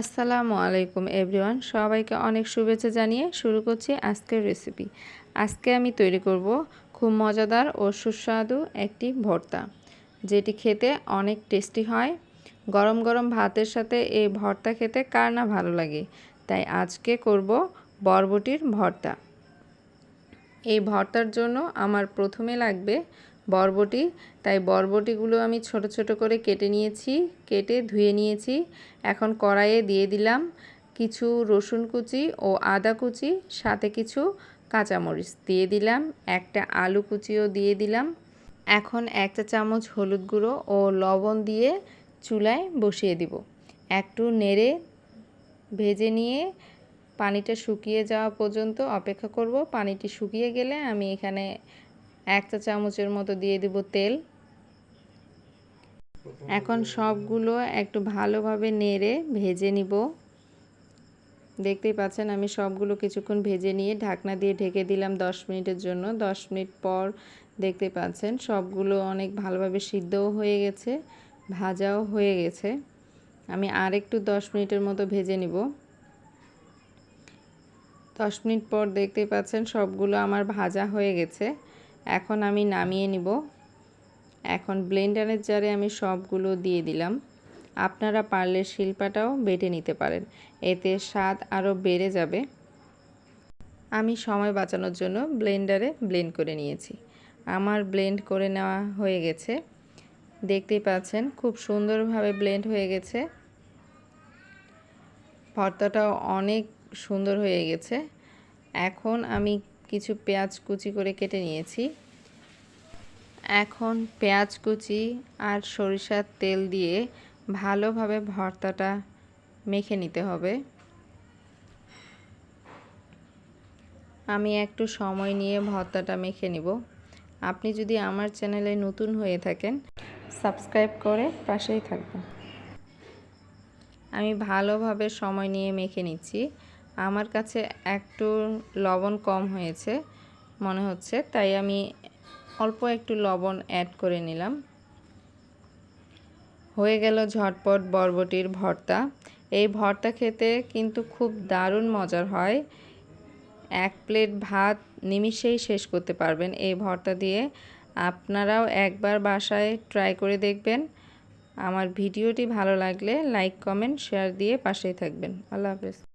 আসসালামু আলাইকুম এভরিওয়ান। সবাইকে অনেক শুভেচ্ছা জানিয়ে শুরু করছি আজকের রেসিপি আজকে আমি তৈরি করব খুব মজাদার ও সুস্বাদু একটি ভর্তা, যেটি খেতে অনেক টেস্টি হয়। গরম গরম ভাতের সাথে এই ভর্তা খেতে কার না ভালো লাগে, তাই আজকে করব বরবটির ভর্তা। এই ভর্তার জন্য আমার প্রথমে লাগবে বরবটি। তাই বরবটিগুলো আমি ছোট ছোট করে কেটে নিয়েছি, কেটে ধুয়ে নিয়েছি। এখন কড়াইয়ে দিয়ে দিলাম কিছু রসুন কুচি ও আদা কুচি, সাথে কিছু কাঁচামরিচ। দিয়ে দিলাম একটা আলু কুচিও দিয়ে দিলাম। এখন একটা চামচ হলুদ গুঁড়ো ও লবণ দিয়ে চুলায় বসিয়ে দিব। একটু নেড়ে ভেজে নিয়ে পানিটা শুকিয়ে যাওয়া পর্যন্ত অপেক্ষা করব। পানিটি শুকিয়ে গেলে আমি এখানে এক চা চামচের মতো দিয়ে দিব তেল। এখন সবগুলো একটু ভালোভাবে নেড়ে ভেজে নিব। দেখতেই পাচ্ছেন আমি সবগুলো কিছুক্ষণ ভেজে নিয়ে ঢাকনা দিয়ে ঢেকে দিলাম দশ মিনিটের জন্য। দশ মিনিট পর দেখতে পাচ্ছেন সবগুলো অনেক ভালোভাবে সিদ্ধও হয়ে গেছে, ভাজাও হয়ে গেছে। আমি আর একটু দশ মিনিটের মতো ভেজে নিব। দশ মিনিট পর দেখতেই পাচ্ছেন সবগুলো আমার ভাজা হয়ে গেছে। এখন আমি নামিয়ে নিব। এখন ব্লেন্ডারের জারে আমি সবগুলো দিয়ে দিলাম। আপনারা পারলে শিল্পাটাও বেটে নিতে পারেন। এতে স্বাদ আরও বেড়ে যাবে। আমি সময় বাঁচানোর জন্য ব্লেন্ডারে ব্লেন্ড করে নিয়েছি। আমার ব্লেন্ড করে নেওয়া হয়ে গেছে। দেখতেই পাচ্ছেন, খুব সুন্দরভাবে ব্লেন্ড হয়ে গেছে। ভর্তাটাও অনেক সুন্দর হয়ে গেছে। এখন আমি কিছু পেঁয়াজ কুচি করে কেটে নিয়েছি। এখন পেঁয়াজ কুচি আর সরিষার তেল দিয়ে ভালোভাবে ভর্তাটা মেখে নিতে হবে। আমি একটু সময় নিয়ে ভর্তাটা মেখে নিব। আপনি যদি আমার চ্যানেলে নতুন হয়ে থাকেন, সাবস্ক্রাইব করে পাশেই থাকবেন। আমি ভালোভাবে সময় নিয়ে মেখে নিচ্ছি। আমার কাছে একটু লবণ কম হয়েছে মনে হচ্ছে, তাই আমি অল্প একটু লবণ অ্যাড করে নিলাম। হয়ে গেল ঝটপট বরবটির ভর্তা। এই ভর্তা খেতে কিন্তু খুব দারুণ মজার হয়। এক প্লেট ভাত নিমিষেই শেষ করতে পারবেন এই ভর্তা দিয়ে। আপনারাও একবার বাসায় ট্রাই করে দেখবেন। আমার ভিডিওটি ভালো লাগলে লাইক কমেন্ট শেয়ার দিয়ে পাশেই থাকবেন। আল্লাহ হাফেজ।